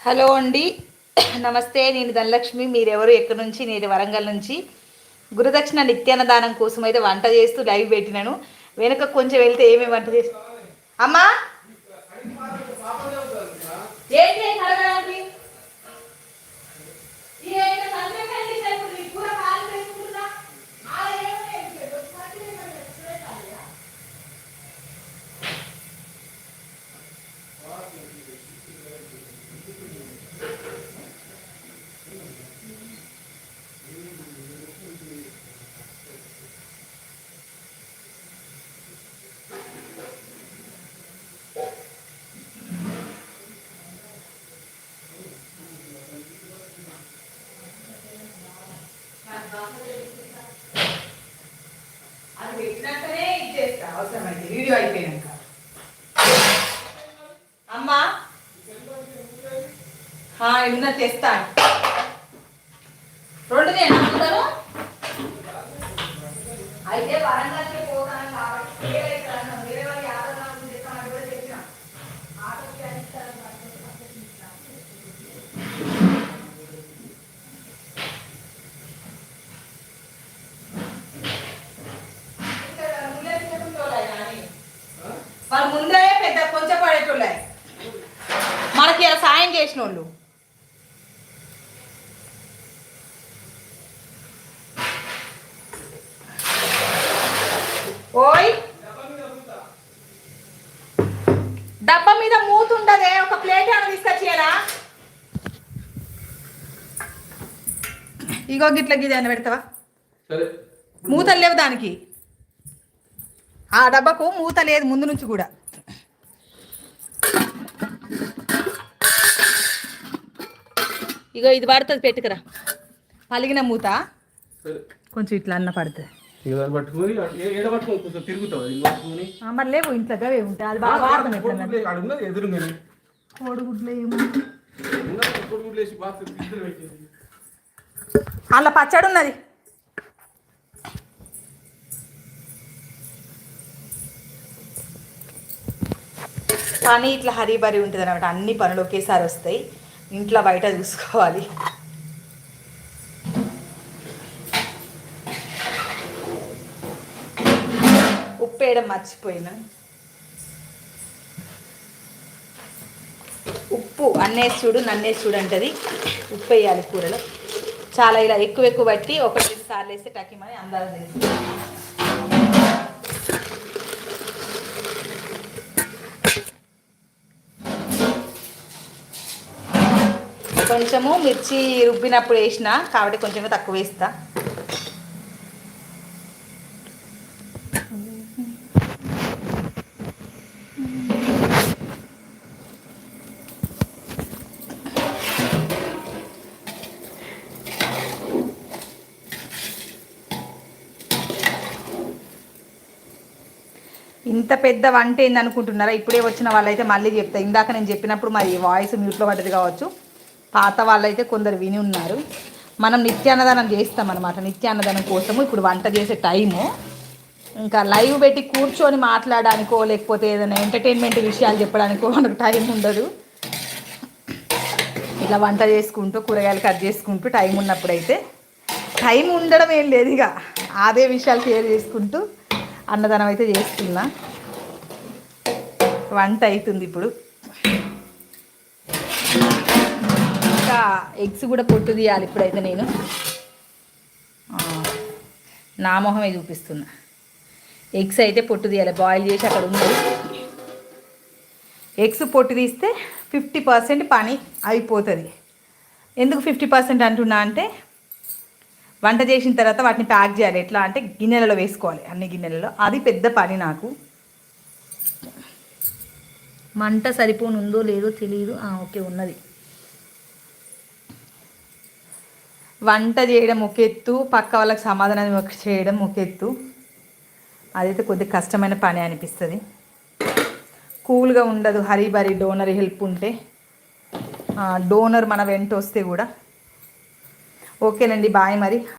Hello అండి. నమస్తే నేను ధనలక్ష్మి. మీరెవరు? ఎక్కడి నుంచి? నేను వరంగల్ నుంచి. గురుదక్షిణ నిత్యాన్నదానం కోసం అయితే వంట చేస్తూ లైవ్ పెట్టినాను. వెనుక కొంచెం వెళ్తే ఏమేమి వంట చేస్తా అమ్మా! ఏంటి వీడియో అయిపోయినాక. అమ్మా. ఎన్న ఇన్న వాళ్ళు ముందే పెద్ద కొంచెం పడేటోళ్ళే. మనకి ఇలా సాయం చేసిన వాళ్ళు ఓయ్. డబ్బా మీద మూత ఉండదే ఒక ప్లేట్ ఏమైనా తీసుకొచ్చేయరా ఇగో గిట్ల గిది అని పెడతావా? మూతలు లేవు దానికి. ఆ డబ్బాకు మూత లేదు ముందు నుంచి కూడా. ఇగో ఇది పడుతుంది పెట్టుకురా. పలిగిన మూత. కొంచెం ఇట్లా అన్న పడుతుంది. మరి లేవు ఇంట్లో అవే ఉంటాయి అది బాగా వాడతాం ఎట్లా కోడిగుడ్లు ఏమో. అలా పచ్చడి ఉన్నది. కానీ ఇట్లా హరీబరీ ఉంటుంది అనమాట అన్ని పనులు ఒకేసారి వస్తాయి. ఇంట్లో బయట చూసుకోవాలి. ఉప్పు వేయడం మర్చిపోయినా. ఉప్పు అన్నేసి చూడు నన్నేసి చూడు అంటది. ఉప్పు వేయాలి కూరలో. చాలా ఇలా ఎక్కువ ఎక్కువ బట్టి ఒకటి రెండు సార్లు వేస్తే టకిమని అందాలు తెలుస్తుంది కొంచెము మిర్చి రుబ్బినప్పుడు వేసిన కాబట్టి కొంచెం తక్కువ వేస్తా. ఇంత పెద్ద వంట ఏందనుకుంటున్నారా? ఇప్పుడే వచ్చిన వాళ్ళైతే మళ్ళీ చెప్తా. ఇందాక నేను చెప్పినప్పుడు మరి వాయిస్ మ్యూట్లో పడ్డది కావచ్చు. పాత వాళ్ళైతే కొందరు విని ఉన్నారు. మనం నిత్యాన్నదానం చేస్తాం అనమాట నిత్యాన్నదానం కోసము ఇప్పుడు వంట చేసే టైము. ఇంకా లైవ్ పెట్టి కూర్చొని మాట్లాడడానికో లేకపోతే ఏదైనా ఎంటర్టైన్మెంట్ విషయాలు చెప్పడానికో మనకు టైం ఉండదు. ఇలా వంట చేసుకుంటూ కూరగాయలు కట్ చేసుకుంటూ టైం ఉన్నప్పుడైతే టైం ఉండడం ఏం లేదు ఇక. అదే విషయాలు షేర్ చేసుకుంటూ అన్నదానం అయితే చేస్తున్నా. వంట అవుతుంది ఇప్పుడు. ఇంకా ఎగ్స్ కూడా పొట్టు తీయాలి ఇప్పుడైతే నేను. నా మొహమే చూపిస్తున్నా. ఎగ్స్ అయితే పొట్టు తీయాలి బాయిల్ చేసి అక్కడ ఉంది. ఎగ్స్ పొట్టు తీస్తే ఫిఫ్టీ పర్సెంట్ పని అయిపోతుంది. ఎందుకు ఫిఫ్టీ పర్సెంట్ అంటున్నా అంటే వంట చేసిన తర్వాత వాటిని ప్యాక్ చేయాలి. ఎట్లా అంటే గిన్నెలలో వేసుకోవాలి అన్ని గిన్నెలలో. అది పెద్ద పని నాకు. మంట సరిపోనుందో లేదో తెలియదు ఓకే ఉన్నది. వంట చేయడం ఒక ఎత్తు పక్క వాళ్ళకి సమాధానం చేయడం ఒక ఎత్తు. అదైతే కొద్దిగా కష్టమైన పని అనిపిస్తుంది. కూల్గా ఉండదు హరీ బరీ డోనర్ హెల్ప్ ఉంటే. డోనర్ మన వెంట వస్తే కూడా. ఓకేనండి బాయ్ మరి.